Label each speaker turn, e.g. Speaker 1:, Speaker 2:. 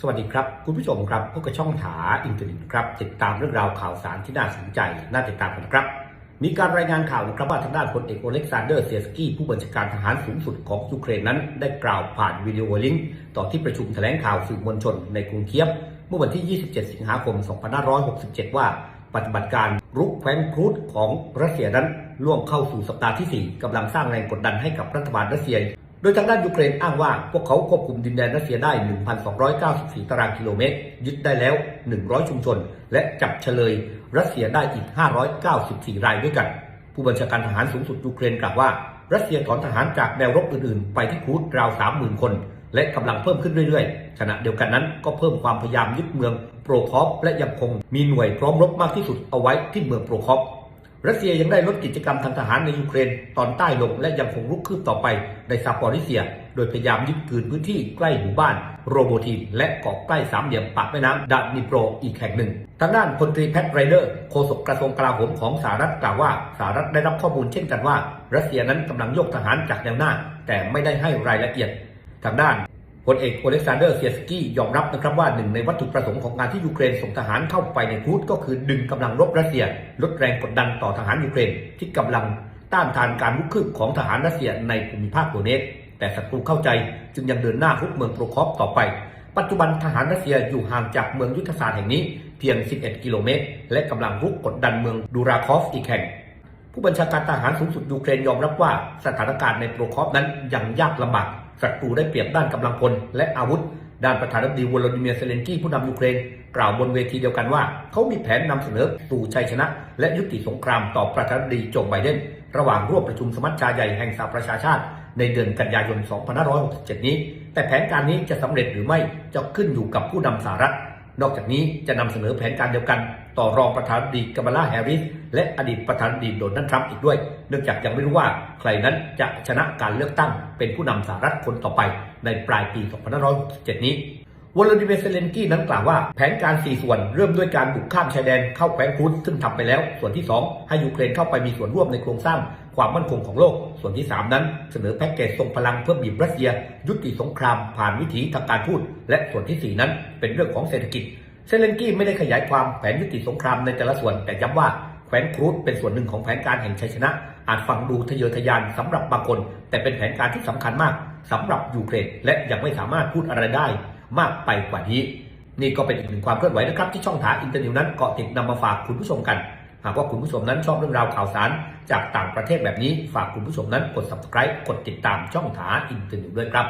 Speaker 1: สวัสดีครับ คุณผู้ชมครับพบกับช่องถาอินเทอร์เน็ตครับ ติดตามเรื่องราวข่าวสารที่น่าสนใจ น่าติดตามกันครับ มีการรายงานข่าวนะครับว่าทางด้านพลเอกโอเล็กซานเดอร์เซียสกี้ผู้บัญชาการทหารสูงสุดของยูเครนนั้น ได้กล่าวผ่านวิดีโอลิงก์ต่อที่ประชุมแถลงข่าวสื่อมวลชนในกรุงเคียบ เมื่อวันที่ 27 สิงหาคม 2567 ว่าปฏิบัติการรุกแคว้นครูดของรัสเซียนั้นล่วงเข้าสู่สัปดาห์ที่ 4กำลังสร้างแรงกดดันให้กับรัฐบาลรัสเซีย โดยทางด้านยูเครนอ้างว่าพวกเขาควบคุมดินแดนรัสเซียได้ 1,294 ตารางกิโลเมตร ยึดได้แล้ว 100 ชุมชน และจับเฉลยรัสเซียได้อีก 594 รายด้วยกัน ผู้บัญชาการทหารสูงสุดยูเครนกล่าวว่า รัสเซียถอนทหารจากแนวรบอื่นๆ ไปที่คูดราว 30,000 คน และกำลังเพิ่มขึ้นเรื่อยๆ ขณะเดียวกันนั้นก็เพิ่มความพยายามยึดเมืองโปรคอฟและยังคงมีหน่วยพร้อมรบมากที่สุดเอาไว้ที่เมืองโปรคอฟ รัสเซียยังได้ลดกิจกรรมทางทหารในยูเครนตอนใต้ลงและยังคงรุกคืบต่อไปในซาปอริเซีย โดยพยายามยึดคืนพื้นที่ใกล้หมู่บ้าน โรโบทีนและเกาะใกล้สามเหลี่ยมปากแม่น้ำดานิโปรอีกแห่งหนึ่ง ทางด้านพลตรีแพทไรเดอร์โฆษกกระทรวงกลาโหมของสหรัฐกล่าวว่าสหรัฐได้รับข้อมูลเช่นกันว่า รัสเซียนั้นกำลังยกทหารจากแนวหน้า แต่ไม่ได้ให้รายละเอียด ทางด้าน พลเอกโอเล็กซานเดอร์เซียสกี้ยอมรับนะครับว่าหนึ่งในวัตถุประสงค์ของการที่ยูเครนส่งทหารเข้าไปในครูดก็คือดึงกำลังรบรัสเซีย ลดแรงกดดันต่อทหารยูเครน ที่กำลังต้านทานการลุกคืบของทหารรัสเซียในภูมิภาคโดเนตแต่ศัตรูเข้าใจจึงยังเดินหน้ารุกเมืองโปรคอฟต่อไป ปัจจุบันทหารรัสเซียอยู่ห่างจากเมืองยุทธศาสตร์แห่งนี้เพียง 11 กิโลเมตร และกำลังรุกกดดันเมืองดูราคอฟอีกแห่งผู้บัญชาการทหารสูงสุดยูเครนยอมรับว่าสถานการณ์ในโปรคอฟนั้นยังยากลำบาก ศัตรูได้เปรียบด้านกำลังพลและอาวุธ ด้านประธานาธิบดีวลาดิเมียร์เซเลนกี้ผู้นำยูเครน กล่าวบนเวทีเดียวกันว่า เขามีแผนนำเสนอสู่ชัยชนะ และยุติสงครามต่อประธานาธิบดีโจไบเดน ระหว่างร่วมประชุมสมัชชาใหญ่แห่งสหประชาชาติ ในเดือนกันยายน 2567 นี้ แต่แผนการนี้จะสำเร็จหรือไม่จะขึ้นอยู่กับผู้นำสหรัฐ นอกจากนี้จะนำเสนอแผนการเดียวกัน ต่อรองประธานาธิบดีกัมลาแฮร์ริสและอดีตประธานาธิบดีโดนัลด์ทรัมป์อีกด้วย เนื่องจากยังไม่รู้ว่าใครนั้นจะชนะการเลือกตั้งเป็นผู้นำสหรัฐคนต่อไปในปลายปี 2567 นี้ วลาดิเมียร์เซเลนกี้นั้นกล่าวว่าแผนการ 4 ส่วนเริ่มด้วยการบุกข้ามชายแดนเข้าแคว้นครูดซึ่งทำไปแล้ว ส่วนที่ 2 ให้ยูเครนเข้าไปมีส่วนร่วมในโครงสร้างความมั่นคงของโลก ส่วนที่ 3 นั้น เสนอแพ็กเกจทรงพลังเพื่อบีบรัสเซีย ยุติสงครามผ่านวิถีทางการทูตและส่วนที่ 4 นั้น เป็นเรื่องของเศรษฐกิจ เซเลนกี้ไม่ได้ขยายความแผนยุติสงครามในแต่ละส่วนแต่ย้ำว่าแคว้นครูดเป็นส่วนหนึ่งของแผนการแห่งชัยชนะ อาจฟังดูทะเยอทะยานสำหรับบางคน แต่เป็นแผนการที่สำคัญมากสำหรับยูเครนและยังไม่สามารถพูดอะไรได้ มากไปกว่านี้ นี่ก็เป็นอีกหนึ่งความเคลื่อนไหวนะครับ ที่ช่องถาอินเตอร์นิวนั้นเกาะติดนำมาฝากคุณผู้ชมกัน หากว่าคุณผู้ชมนั้นชอบเรื่องราวข่าวสาร จากต่างประเทศแบบนี้ฝากคุณผู้ชมนั้นกด subscribe กดติดตามช่องถาอินเตอร์นิวด้วยครับ